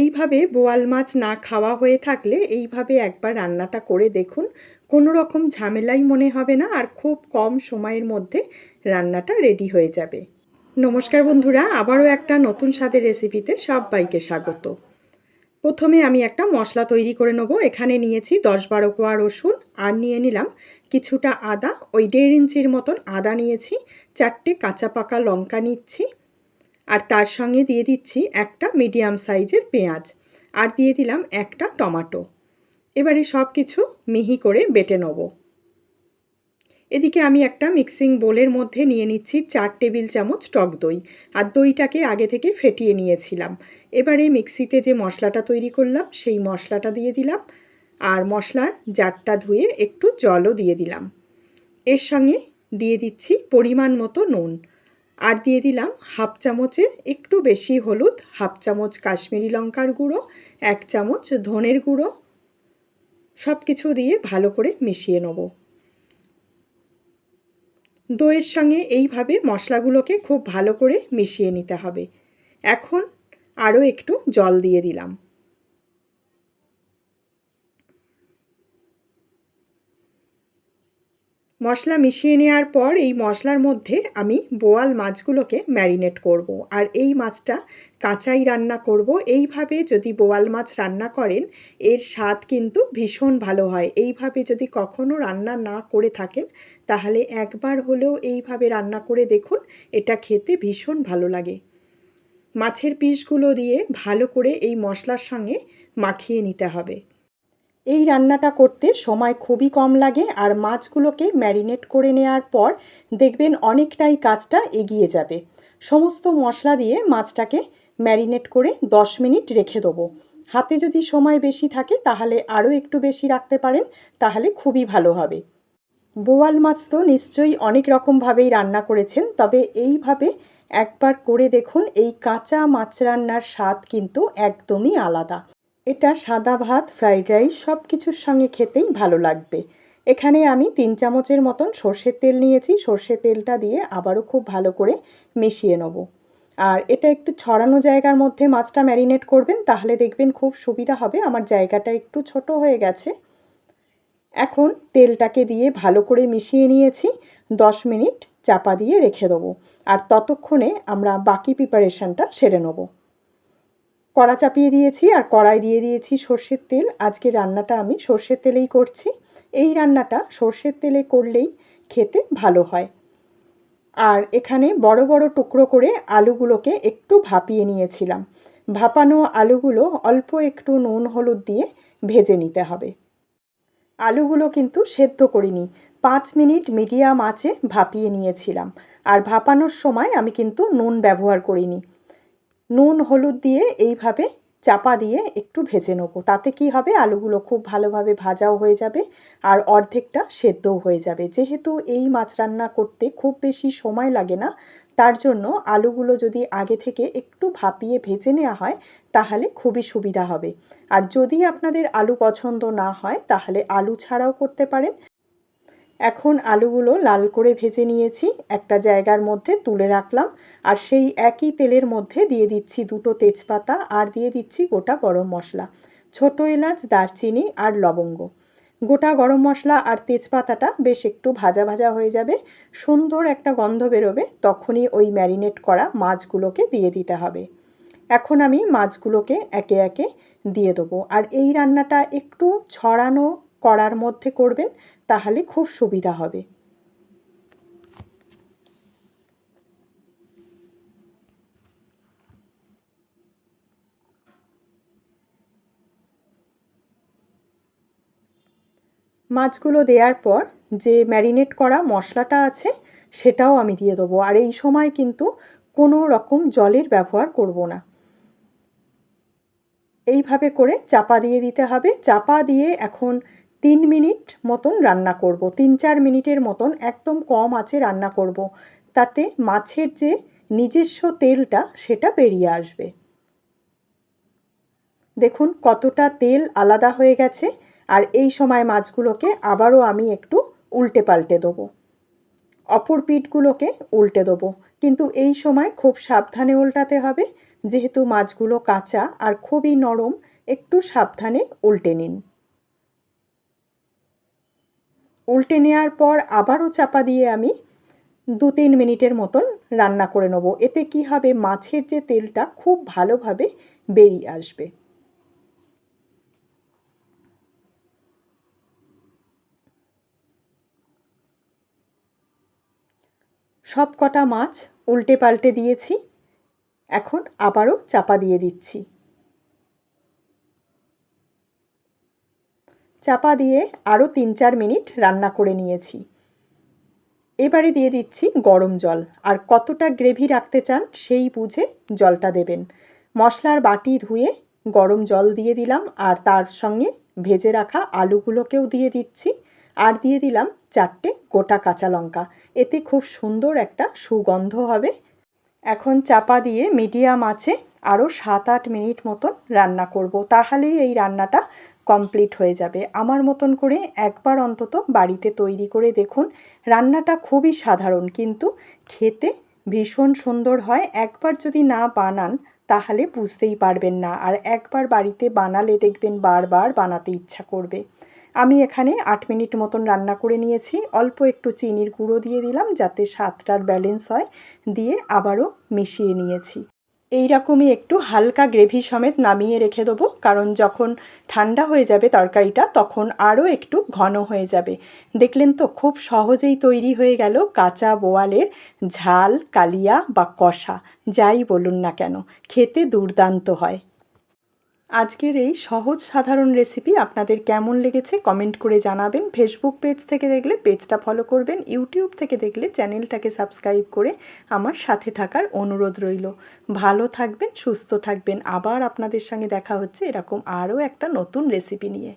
এইভাবে বোয়াল মাছ না খাওয়া হয়ে থাকলে এইভাবে একবার রান্নাটা করে দেখুন। কোনো রকম ঝামেলাই মনে হবে না আর খুব কম সময়ের মধ্যে রান্নাটা রেডি হয়ে যাবে। নমস্কার বন্ধুরা, আবারও একটা নতুন স্বাদের রেসিপিতে সবাইকে স্বাগত। প্রথমে আমি একটা মশলা তৈরি করে নেব। এখানে নিয়েছি দশ বারো কোয়া রসুন আর নিয়ে নিলাম কিছুটা আদা। ওই দেড় ইঞ্চির মতন আদা নিয়েছি। চারটে কাঁচা পাকা লঙ্কা নিচ্ছি। আর তার সঙ্গে দিয়ে দিচ্ছি একটা মিডিয়াম সাইজের পেঁয়াজ। আর দিয়ে দিলাম একটা টমাটো। এবারে সব কিছু মিহি করে বেটে নেব। এদিকে আমি একটা মিক্সিং বোলের মধ্যে নিয়ে নিচ্ছি চার টেবিল চামচ টক দই। আর দইটাকে আগে থেকে ফেটিয়ে নিয়েছিলাম। এবারে মিক্সিতে যে মশলাটা তৈরি করলাম, সেই মশলাটা দিয়ে দিলাম। আর মশলার জারটা ধুয়ে একটু জলও দিয়ে দিলাম। এর সঙ্গে দিয়ে দিচ্ছি পরিমাণ মতো নুন। আর দিয়ে দিলাম হাফ চামচের একটু বেশি হলুদ, হাফ চামচ কাশ্মীরি লঙ্কার গুঁড়ো, এক চামচ ধনের গুঁড়ো সব কিছু দিয়ে ভালো করে মিশিয়ে নেব। দইয়ের সঙ্গে এইভাবে মশলাগুলোকে খুব ভালো করে মিশিয়ে নিতে হবে। এখন আরও একটু জল দিয়ে দিলাম। মশলা মিশিয়ে নেওয়ার পর এই মশলার মধ্যে আমি বোয়াল মাছগুলোকে ম্যারিনেট করব। আর এই মাছটা কাঁচাই রান্না করব। এইভাবে যদি বোয়াল মাছ রান্না করেন, এর স্বাদ কিন্তু ভীষণ ভালো হয়। এইভাবে যদি কখনও রান্না না করে থাকেন, তাহলে একবার হলেও এইভাবে রান্না করে দেখুন, এটা খেতে ভীষণ ভালো লাগে। মাছের পিসগুলো দিয়ে ভালো করে এই মশলার সঙ্গে মাখিয়ে নিতে হবে। এই রান্নাটা করতে সময় খুবই কম লাগে আর মাছগুলোকে ম্যারিনেট করে নেওয়ার পর দেখবেন অনেকটাই কাজটা এগিয়ে যাবে। সমস্ত মশলা দিয়ে মাছটাকে ম্যারিনেট করে দশ মিনিট রেখে দেবো। হাতে যদি সময় বেশি থাকে তাহলে আরও একটু বেশি রাখতে পারেন, তাহলে খুবই ভালো হবে। বোয়াল মাছ তো নিশ্চয়ই অনেক রকমভাবেই রান্না করেছেন, তবে এইভাবে একবার করে দেখুন, এই কাঁচা মাছ রান্নার স্বাদ কিন্তু একদমই আলাদা। এটা সাদা ভাত, ফ্রাইড রাইস সব কিছুর সঙ্গে খেতেই ভালো লাগবে। এখানে আমি তিন চামচের মতন সর্ষের তেল নিয়েছি। সর্ষের তেলটা দিয়ে আবারও খুব ভালো করে মিশিয়ে নেব। আর এটা একটু ছড়ানো জায়গার মধ্যে মাছটা ম্যারিনেট করবেন, তাহলে দেখবেন খুব সুবিধা হবে। আমার জায়গাটা একটু ছোট হয়ে গেছে। এখন তেলটাকে দিয়ে ভালো করে মিশিয়ে নিয়েছি। দশ মিনিট চাপা দিয়ে রেখে দেবো। আর ততক্ষণে আমরা বাকি প্রিপারেশানটা সেরে নেব। কড়া চাপিয়ে দিয়েছি আর কড়াই দিয়ে দিয়েছি সর্ষের তেল। আজকে রান্নাটা আমি সর্ষের তেলেই করছি। এই রান্নাটা সর্ষের তেলে করলেই খেতে ভালো হয়। আর এখানে বড় বড় টুকরো করে আলুগুলোকে একটু ভাপিয়ে নিয়েছিলাম। ভাপানো আলুগুলো অল্প একটু নুন হলুদ দিয়ে ভেজে নিতে হবে। আলুগুলো কিন্তু সেদ্ধ করিনি। পাঁচ মিনিট মিডিয়াম আঁচে ভাপিয়ে নিয়েছিলাম। আর ভাপানোর সময় আমি কিন্তু নুন ব্যবহার করিনি। নুন, হলুদ দিয়ে এইভাবে চাপা দিয়ে একটু ভেজে নেব। তাতে কি হবে? আলুগুলো খুব ভালোভাবে ভাজাও হয়ে যাবে আর অর্ধেকটা সেদ্ধও হয়ে যাবে। যেহেতু এই মাছ রান্না করতে খুব বেশি সময় লাগে না, তার জন্য আলুগুলো যদি আগে থেকে একটু ভাপিয়ে ভেজে নেওয়া হয়, তাহলে খুবই সুবিধা হবে। আর যদি আপনাদের আলু পছন্দ না হয়, তাহলে আলু ছাড়াও করতে পারেন। এখন আলুগুলো লাল করে ভেজে নিয়েছি। একটা জায়গার মধ্যে তুলে রাখলাম। আর সেই একই তেলের মধ্যে দিয়ে দিচ্ছি দুটো তেজপাতা আর দিয়ে দিচ্ছি গোটা গরম মশলা। ছোট এলাচ, দারচিনি আর লবঙ্গ। গোটা গরম মশলা আর তেজপাতাটা বেশ একটু ভাজা ভাজা হয়ে যাবে। সুন্দর একটা গন্ধ বেরোবে, তখনই ওই ম্যারিনেট করা মাছগুলোকে দিয়ে দিতে হবে। এখন আমি মাছগুলোকে একে একে দিয়ে দেবো। আর এই রান্নাটা একটু ছড়ানো কড়ার মধ্যে করবেন, তাহলে খুব সুবিধা হবে। মাছগুলো দেওয়ার পর যে ম্যারিনেট করা মশলাটা আছে, সেটাও আমি দিয়ে দেবো। আর এই সময় কিন্তু কোনো রকম জলের ব্যবহার করব না। এইভাবে করে চাপা দিয়ে দিতে হবে। চাপা দিয়ে এখন তিন মিনিট মতন রান্না করব, তিন চার মিনিটের মতন একদম কম আছে রান্না করব। তাতে মাছের যে নিজস্ব তেলটা সেটা বেরিয়ে আসবে। দেখুন কতটা তেল আলাদা হয়ে গেছে, আর এই সময় মাছগুলোকে আবারও আমি একটু উল্টে পাল্টে দেবো। অপর পিঠগুলোকে উল্টে দেবো। কিন্তু এই সময় খুব সাবধানে উল্টাতে হবে, যেহেতু মাছগুলো কাঁচা আর খুবই নরম, একটু সাবধানে উল্টে নিন। উল্টে নেওয়ার পর আবারও চাপা দিয়ে আমি দু তিন মিনিটের মতন রান্না করে নেব। এতে কি হবে? মাছের যে তেলটা খুব ভালোভাবে বেরিয়ে আসবে। সব কটা মাছ উল্টে পাল্টে দিয়েছি। এখন আবারও চাপা দিয়ে দিচ্ছি। চাপা দিয়ে আরও তিন চার মিনিট রান্না করে নিয়েছি। এবারে দিয়ে দিচ্ছি গরম জল। আর কতটা গ্রেভি রাখতে চান সেই বুঝে জলটা দেবেন। মশলার বাটি ধুয়ে গরম জল দিয়ে দিলাম আর তার সঙ্গে ভেজে রাখা আলুগুলোকেও দিয়ে দিচ্ছি। আর দিয়ে দিলাম চারটে গোটা কাঁচা লঙ্কা। এতে খুব সুন্দর একটা সুগন্ধ হবে। এখন চাপা দিয়ে মিডিয়াম আছে আরও সাত আট মিনিট মতন রান্না করব। তাহলেই এই রান্নাটা কমপ্লিট হয়ে যাবে। আমার মতন করে একবার অন্তত বাড়িতে তৈরি করে দেখুন, রান্নাটা খুবই সাধারণ কিন্তু খেতে ভীষণ সুন্দর হয়। একবার যদি না বানান তাহলে বুঝতেই পারবেন না আর একবার বাড়িতে বানালে দেখবেন বারবার বানাতে ইচ্ছা করবে। আমি এখানে আট মিনিট মতন রান্না করে নিয়েছি। অল্প একটু চিনির গুঁড়ো দিয়ে দিলাম যাতে স্বাদটার ব্যালেন্স হয়। দিয়ে আবারও মিশিয়ে নিয়েছি। এই রকমই একটু হালকা গ্রেভি সমেত নামিয়ে রেখে দেবো। কারণ যখন ঠান্ডা হয়ে যাবে তরকারিটা, তখন আরও একটু ঘন হয়ে যাবে। দেখলেন তো, খুব সহজেই তৈরি হয়ে গেল কাঁচা বোয়ালের ঝাল, কালিয়া বা কষা। যাই বলুন না কেন, খেতে দুর্দান্ত হয়। আজকের এই সহজ সাধারণ রেসিপি আপনাদের কেমন লেগেছে কমেন্ট করে জানাবেন। ফেসবুক পেজ থেকে দেখলে পেজটা ফলো করবেন। ইউটিউব থেকে দেখলে চ্যানেলটাকে সাবস্ক্রাইব করে আমার সাথে থাকার অনুরোধ রইল। ভালো থাকবেন, সুস্থ থাকবেন। আবার আপনাদের সঙ্গে দেখা হচ্ছে এরকম আরও একটা নতুন রেসিপি নিয়ে।